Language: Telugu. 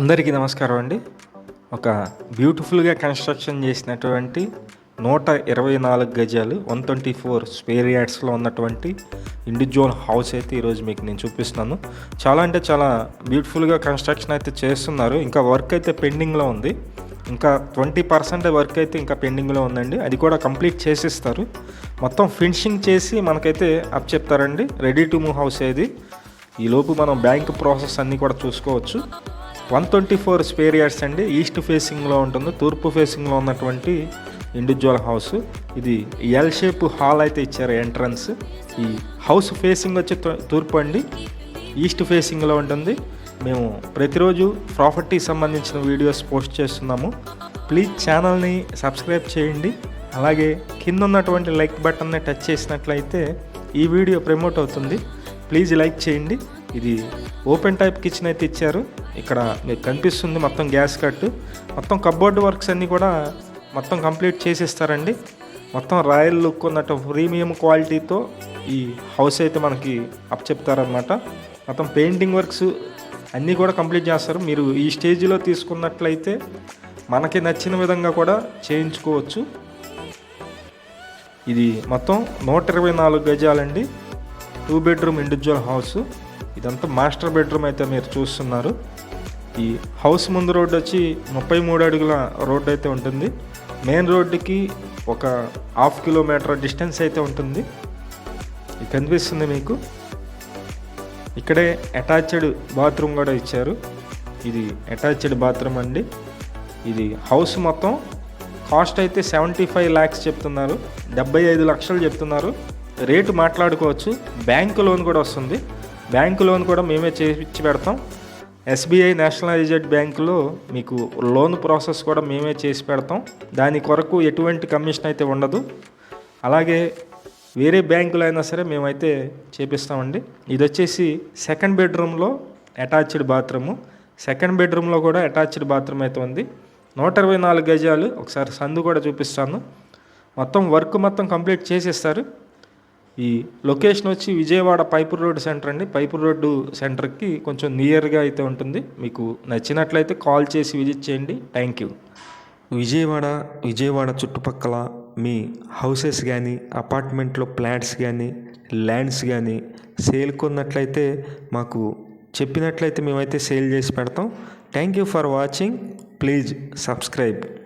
అందరికీ నమస్కారం అండి. ఒక బ్యూటిఫుల్గా కన్స్ట్రక్షన్ చేసినటువంటి నూట ఇరవై నాలుగు గజాలు వన్ ట్వంటీ ఫోర్ స్పేర్ యార్డ్స్లో ఉన్నటువంటి ఇండివిజువల్ హౌస్ అయితే ఈరోజు మీకు నేను చూపిస్తున్నాను. చాలా అంటే చాలా బ్యూటిఫుల్గా కన్స్ట్రక్షన్ అయితే చేస్తున్నారు. ఇంకా వర్క్ అయితే పెండింగ్లో ఉంది. ఇంకా ట్వంటీ పర్సెంట్ వర్క్ అయితే ఇంకా పెండింగ్లో ఉందండి. అది కూడా కంప్లీట్ చేసిస్తారు. మొత్తం ఫినిషింగ్ చేసి మనకైతే అప్ చెప్తారండి. రెడీ టు మూవ్ హౌస్ ఏది? ఈలోపు మనం బ్యాంక్ ప్రాసెస్ అన్నీ కూడా చూసుకోవచ్చు. One twenty four square yards అండి. ఈస్ట్ ఫేసింగ్లో ఉంటుంది. తూర్పు ఫేసింగ్లో ఉన్నటువంటి ఇండివిజువల్ హౌస్. ఇది ఎల్ షేప్ హాల్ అయితే ఇచ్చారు ఎంట్రన్స్. ఈ హౌస్ ఫేసింగ్ వచ్చి తూ- తూర్పు అండి. ఈస్ట్ ఫేసింగ్లో ఉంటుంది. మేము ప్రతిరోజు ప్రాపర్టీ సంబంధించిన వీడియోస్ పోస్ట్ చేస్తున్నాము. ప్లీజ్ ఛానల్ని సబ్స్క్రైబ్ చేయండి. అలాగే కింద ఉన్నటువంటి లైక్ బటన్ని టచ్ చేసినట్లయితే ఈ వీడియో ప్రమోట్ అవుతుంది. ప్లీజ్ లైక్ చేయండి. ఇది ఓపెన్ టైప్ కిచెన్ అయితే ఇచ్చారు. ఇక్కడ మీకు కనిపిస్తుంది మొత్తం గ్యాస్ కట్ మొత్తం కబోర్డ్ వర్క్స్ అన్నీ కూడా మొత్తం కంప్లీట్ చేసేస్తారండి. మొత్తం రాయల్ లుక్ ఉన్నట్టు ప్రీమియం క్వాలిటీతో ఈ హౌస్ అయితే మనకి అప్ చెప్తారనమాట మొత్తం పెయింటింగ్ వర్క్స్ అన్నీ కూడా కంప్లీట్ చేస్తారు. మీరు ఈ స్టేజ్లో తీసుకున్నట్లయితే మనకి నచ్చిన విధంగా కూడా చేయించుకోవచ్చు. ఇది మొత్తం నూట ఇరవై నాలుగు గజాలండి. Two bedroom individual house. ఇదంతా మాస్టర్ బెడ్రూమ్ అయితే మీరు చూస్తున్నారు. ఈ హౌస్ ముందు రోడ్డు వచ్చి ముప్పై మూడు అడుగుల రోడ్డు అయితే ఉంటుంది. మెయిన్ రోడ్డుకి ఒక హాఫ్ కిలోమీటర్ డిస్టెన్స్ అయితే ఉంటుంది. కనిపిస్తుంది మీకు. ఇక్కడే అటాచ్డ్ బాత్రూమ్ కూడా ఇచ్చారు. ఇది అటాచ్డ్ బాత్రూమ్ అండి. ఇది హౌస్ మొత్తం కాస్ట్ అయితే సెవెంటీ ఫైవ్ ల్యాక్స్ చెప్తున్నారు. డెబ్బై ఐదు లక్షలు చెప్తున్నారు. రేటు మాట్లాడుకోవచ్చు. బ్యాంకు లోన్ కూడా వస్తుంది. బ్యాంకు లోన్ కూడా మేమే చేయించి పెడతాం. ఎస్బీఐ నేషనలైజ్డ్ బ్యాంకులో మీకు లోన్ ప్రాసెస్ కూడా మేమే చేసి పెడతాం. దాని కొరకు ఎటువంటి కమిషన్ అయితే ఉండదు. అలాగే వేరే బ్యాంకులో అయినా సరే మేమైతే చేపిస్తామండి. ఇది వచ్చేసి సెకండ్ బెడ్రూమ్లో అటాచ్డ్ బాత్రూము. సెకండ్ బెడ్రూమ్లో కూడా అటాచ్డ్ బాత్రూమ్ అయితే ఉంది. నూట ఇరవై నాలుగు గజాలు. ఒకసారి సందు కూడా చూపిస్తాను. మొత్తం వర్క్ మొత్తం కంప్లీట్ చేసేస్తారు. ఈ లొకేషన్ వచ్చి విజయవాడ పైపూర్ రోడ్ సెంటర్ అండి. పైపూర్ రోడ్డు సెంటర్కి కొంచెం నియర్గా అయితే ఉంటుంది. మీకు నచ్చినట్లయితే కాల్ చేసి విజిట్ చేయండి. Thank you. విజయవాడ విజయవాడ చుట్టుపక్కల మీ హౌసెస్ కానీ అపార్ట్మెంట్లో ప్లాట్స్ కానీ ల్యాండ్స్ కానీ సేల్ కొన్నట్లయితే మాకు చెప్పినట్లయితే మేమైతే సేల్ చేసి పెడతాం. Thank you for watching. Please subscribe.